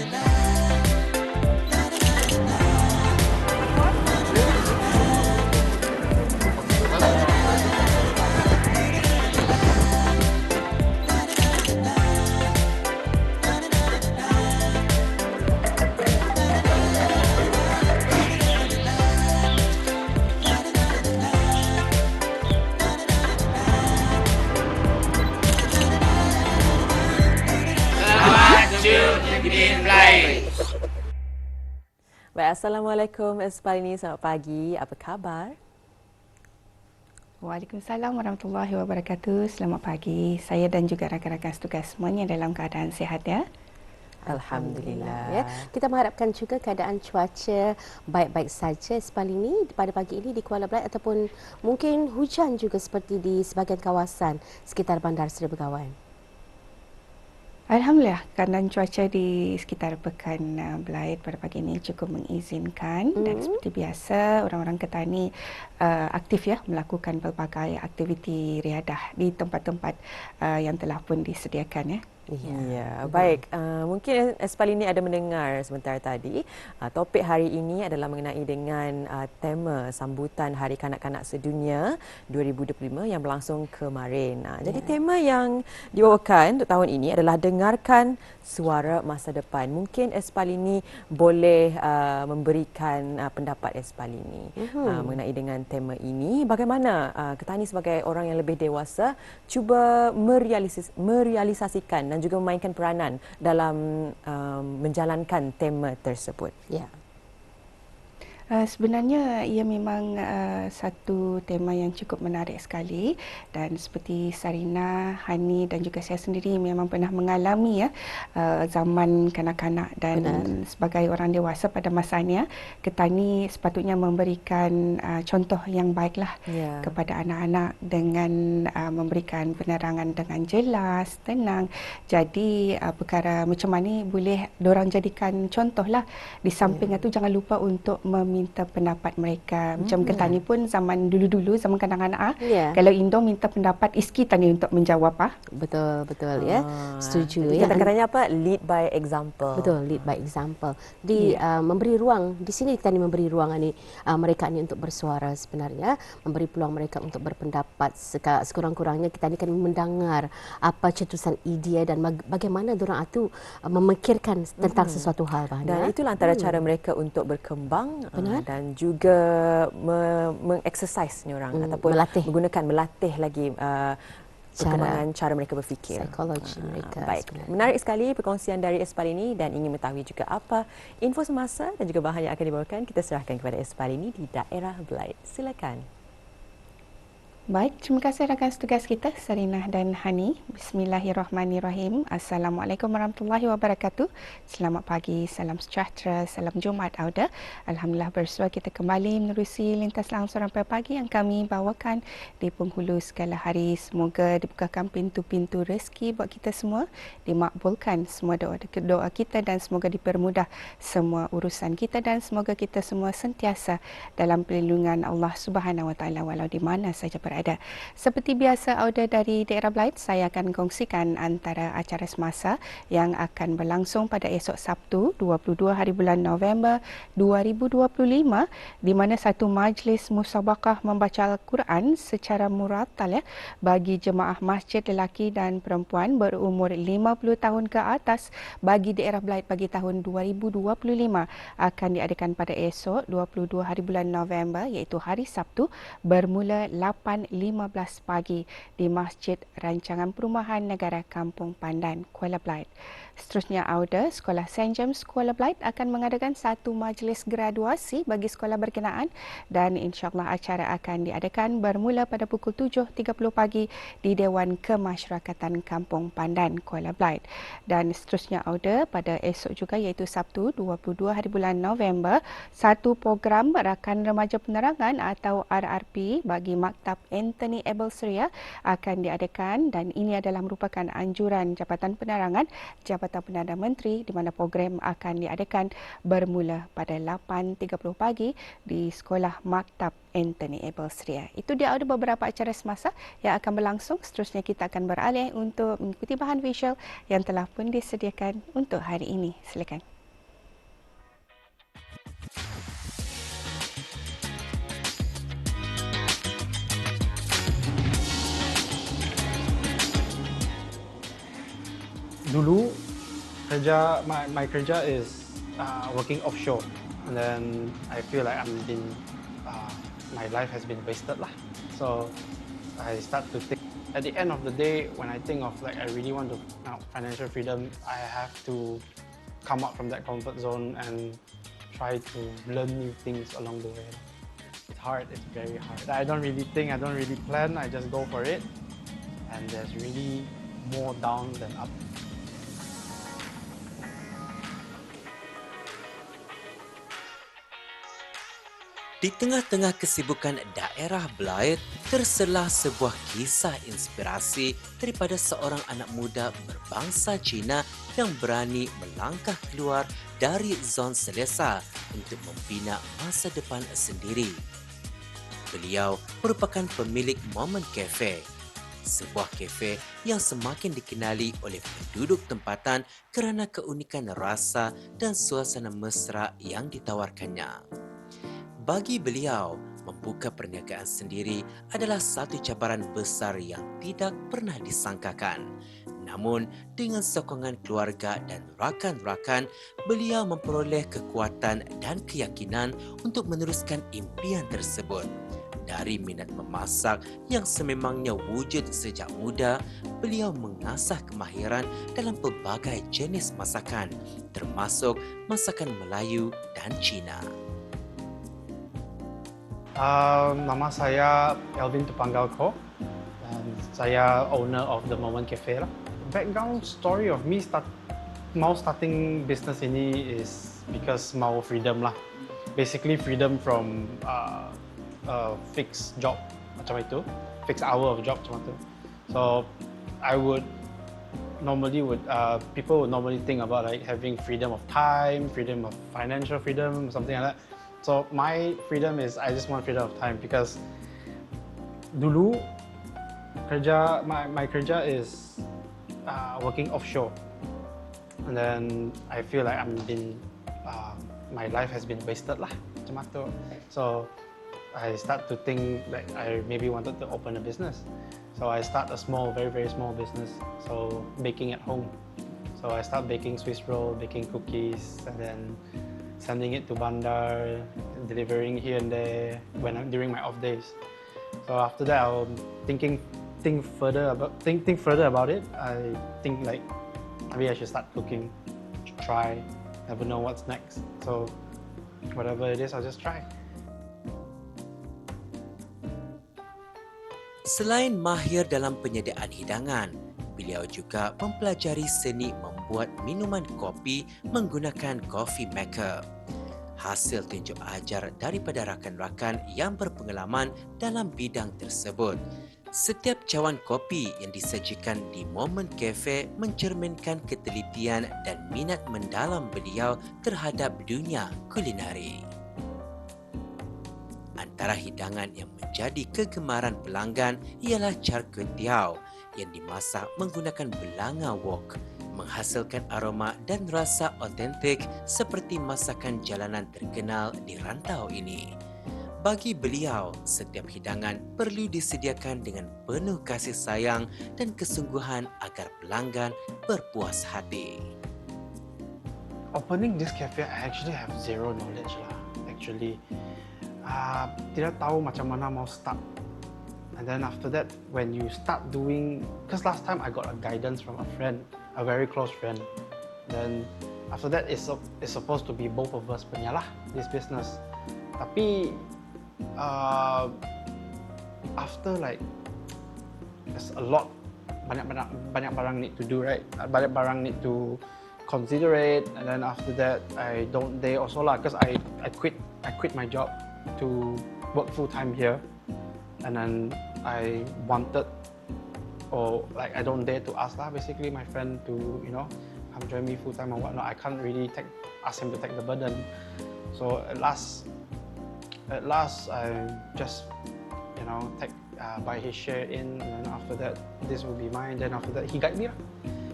Baik, Assalamualaikum Espalini. Selamat pagi. Apa khabar? Waalaikumsalam warahmatullahi wabarakatuh. Selamat pagi. Saya dan juga rakan-rakan setugas semuanya dalam keadaan sihat ya. Alhamdulillah. Ya, kita mengharapkan juga keadaan cuaca baik-baik saja Espalini pada pagi ini di Kuala Belait ataupun mungkin hujan juga seperti di sebahagian kawasan sekitar Bandar Seri Begawan. Alhamdulillah, keadaan cuaca di sekitar Pekan uh, Belait pada pagi ini cukup mengizinkan mm. dan Mhm. seperti biasa orang-orang Ketani uh, aktif ya melakukan pelbagai aktiviti riadah di tempat-tempat uh, yang telah pun disediakan ya. Ya, ya baik. Uh, mungkin Espalini ada mendengar sebentar tadi. Uh, topik hari ini adalah mengenai dengan uh, tema sambutan Hari Kanak-Kanak Sedunia 2025 yang berlangsung kemarin. Uh, Jadi tema yang dibawakan untuk tahun ini adalah dengarkan suara masa depan. Mungkin Espalini boleh uh, memberikan uh, pendapat Espalini Mhm. uh, mengenai dengan tema ini. Bagaimana uh, Ketani sebagai orang yang lebih dewasa cuba merealisis, merealisasikan dan juga memainkan peranan dalam um, menjalankan tema tersebut. Ya. Uh, sebenarnya ia memang uh, satu tema yang cukup menarik sekali dan seperti Sarina, Hani dan juga saya sendiri memang pernah mengalami ya uh, zaman kanak-kanak dan Benar. sebagai orang dewasa pada masanya Ketani sepatutnya memberikan uh, contoh yang baiklah Ya. kepada anak-anak dengan uh, memberikan penerangan dengan jelas, tenang. Jadi uh, perkara macam mana boleh orang jadikan contohlah. Di samping itu jangan lupa untuk meminta pendapat mereka. Macam Hmm. Ketani pun zaman dulu-dulu zaman kanak-kanak ah, Ya. kalau Indo minta pendapat Iski tanya untuk menjawab ah. Betul betul ya. Ah, Setuju jadi ya. Kata-katanya apa? Lead by example. Betul, lead by example. Di Ya. uh, memberi ruang, di sini kita ni memberi ruang ni uh, mereka ni untuk bersuara sebenarnya, memberi peluang mereka untuk berpendapat. Sekurang-kurangnya kita ni kan mendengar apa cetusan idea dan bag- bagaimana orang itu uh, memikirkan tentang sesuatu hal Dan banyak. itulah antara cara mereka untuk berkembang uh, Benar. dan juga me- mengexercise ni orang Hmm, ataupun melatih. menggunakan melatih lagi uh, perkembangan cara mereka berfikir. Psikologi Ah, mereka Baik. sebenarnya. Menarik sekali perkongsian dari Espalini dan ingin mengetahui juga apa info semasa dan juga bahan yang akan dibawakan kita serahkan kepada Espalini di daerah Belait. Silakan. Baik, terima kasih rakan setugas kita Sarinah dan Hani. Bismillahirrahmanirrahim. Assalamualaikum warahmatullahi wabarakatuh. Selamat pagi, salam sejahtera, salam Jumaat Auda. Alhamdulillah bersua kita kembali menerusi lintas langsung sampai pagi yang kami bawakan di penghulu segala hari. Semoga dibukakan pintu-pintu rezeki buat kita semua, dimakbulkan semua doa doa kita dan semoga dipermudah semua urusan kita dan semoga kita semua sentiasa dalam perlindungan Allah Subhanahu Wa Taala walau di mana saja berada. Seperti biasa Auda dari daerah Belait, saya akan kongsikan antara acara semasa yang akan berlangsung pada esok Sabtu 22 hari bulan November 2025 di mana satu majlis musabakah membaca Al-Quran secara murattal ya bagi jemaah masjid lelaki dan perempuan berumur 50 tahun ke atas bagi daerah Belait bagi tahun 2025 akan diadakan pada esok 22 hari bulan November iaitu hari Sabtu bermula 8.15 pagi di Masjid Rancangan Perumahan Negara Kampung Pandan, Kuala Belait. Seterusnya Auda, Sekolah St. James Kuala Belait akan mengadakan satu majlis graduasi bagi sekolah berkenaan dan insyaAllah acara akan diadakan bermula pada pukul 7.30 pagi di Dewan Kemasyarakatan Kampung Pandan, Kuala Belait. Dan seterusnya Auda, pada esok juga iaitu Sabtu 22 hari bulan November, satu program Rakan Remaja Penerangan atau RRP bagi Maktab Anthony Abel Suria akan diadakan dan ini adalah merupakan anjuran Jabatan Penerangan Jabatan Perdana Menteri di mana program akan diadakan bermula pada 8.30 pagi di Sekolah Maktab Anthony Abel Suria. Itu dia ada beberapa acara semasa yang akan berlangsung. Seterusnya kita akan beralih untuk mengikuti bahan visual yang telah pun disediakan untuk hari ini. Silakan. dulu my, my kerja is uh, working offshore. And then I feel like I'm been uh, my life has been wasted lah. So I start to think at the end of the day when I think of like I really want to you know, financial freedom I have to come out from that comfort zone and try to learn new things along the way. It's hard it's very hard. I don't really think I don't really plan I just go for it. And there's really more down than up Di tengah-tengah kesibukan daerah Blythe, terselah sebuah kisah inspirasi daripada seorang anak muda berbangsa Cina yang berani melangkah keluar dari zon selesa untuk membina masa depan sendiri. Beliau merupakan pemilik Moment Cafe, sebuah kafe yang semakin dikenali oleh penduduk tempatan kerana keunikan rasa dan suasana mesra yang ditawarkannya. Bagi beliau, membuka perniagaan sendiri adalah satu cabaran besar yang tidak pernah disangkakan. Namun, dengan sokongan keluarga dan rakan-rakan, beliau memperoleh kekuatan dan keyakinan untuk meneruskan impian tersebut. Dari minat memasak yang sememangnya wujud sejak muda, beliau mengasah kemahiran dalam pelbagai jenis masakan, termasuk masakan Melayu dan Cina. Nama saya Elvin Tupanggal Ko dan saya owner of the Moment Cafe lah. Background story of me start mau starting business ini is because mau freedom lah. Basically freedom from uh, a fixed job macam itu, fixed hour of job macam itu. So I would normally would uh, people would normally think about like having freedom of time, freedom of financial freedom, something like that. So my freedom is I just want freedom of time because dulu kerja my, my kerja is uh, working offshore and then I feel like I'm been uh, my life has been wasted lah tu. So I start to think that I maybe wanted to open a business. So I start a small, very very small business. So baking at home. So I start baking Swiss roll, baking cookies, and then sending it to Bandar, delivering here and there when I'm during my off days. So after that, I'm thinking think further about think think further about it. I think like maybe I should start cooking, try, never know what's next. So whatever it is, I'll just try. Selain mahir dalam penyediaan hidangan, beliau juga mempelajari seni membuat minuman kopi menggunakan coffee maker. Hasil tunjuk ajar daripada rakan-rakan yang berpengalaman dalam bidang tersebut. Setiap cawan kopi yang disajikan di Moment Cafe mencerminkan ketelitian dan minat mendalam beliau terhadap dunia kulinari. Antara hidangan yang menjadi kegemaran pelanggan ialah char kway teow yang dimasak menggunakan belanga wok menghasilkan aroma dan rasa otentik seperti masakan jalanan terkenal di rantau ini. Bagi beliau, setiap hidangan perlu disediakan dengan penuh kasih sayang dan kesungguhan agar pelanggan berpuas hati. Opening this cafe, I actually have zero knowledge lah. Actually, uh, tidak tahu macam mana mau start And then after that, when you start doing, because last time I got a guidance from a friend, a very close friend. Then after that, it's, it's supposed to be both of us punya lah, this business. Tapi uh, after like there's a lot banyak banyak banyak barang need to do right banyak barang need to consider it and then after that I don't they also lah because I I quit I quit my job to work full time here and then I wanted, or like I don't dare to ask lah. Basically, my friend to you know come join me full time or whatnot. I can't really take ask him to take the burden. So at last, at last I just you know take uh, buy his share in, and then after that this will be mine. Then after that he guide me.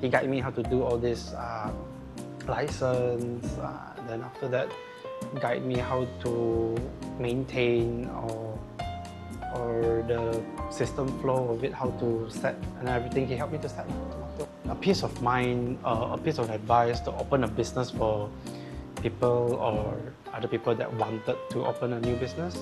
He guide me how to do all this uh, license. Uh, then after that guide me how to maintain or or the system flow of it, how to set and everything. He helped me to set. A piece of mind, uh, a piece of advice to open a business for people or other people that wanted to open a new business.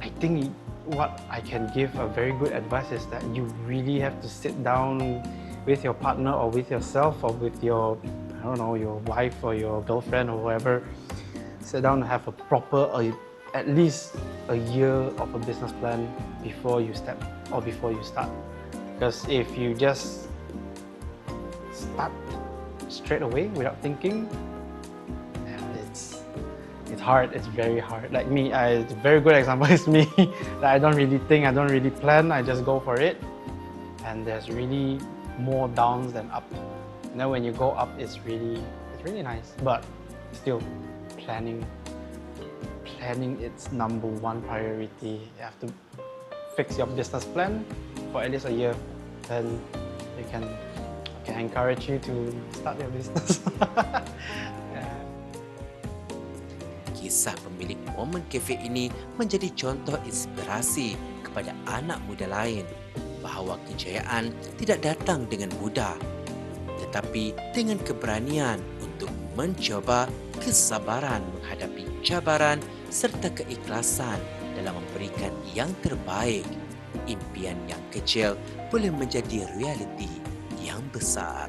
I think what I can give a very good advice is that you really have to sit down with your partner or with yourself or with your I don't know your wife or your girlfriend or whoever sit down and have a proper uh, at least a year of a business plan before you step or before you start. Because if you just start straight away without thinking it's it's hard it's very hard. Like me I, a very good example is me. That I don't really think I don't really plan I just go for it. And there's really more downs than up. And then when you go up it's really it's really nice. But still planning planning it's number one priority you have to fix your business plan for at least a year then you can I can encourage you to start your business. Kisah pemilik Momen Cafe ini menjadi contoh inspirasi kepada anak muda lain bahawa kejayaan tidak datang dengan mudah tetapi dengan keberanian untuk mencoba kesabaran menghadapi cabaran serta keikhlasan dalam memberikan yang terbaik. Impian yang kecil boleh menjadi realiti yang besar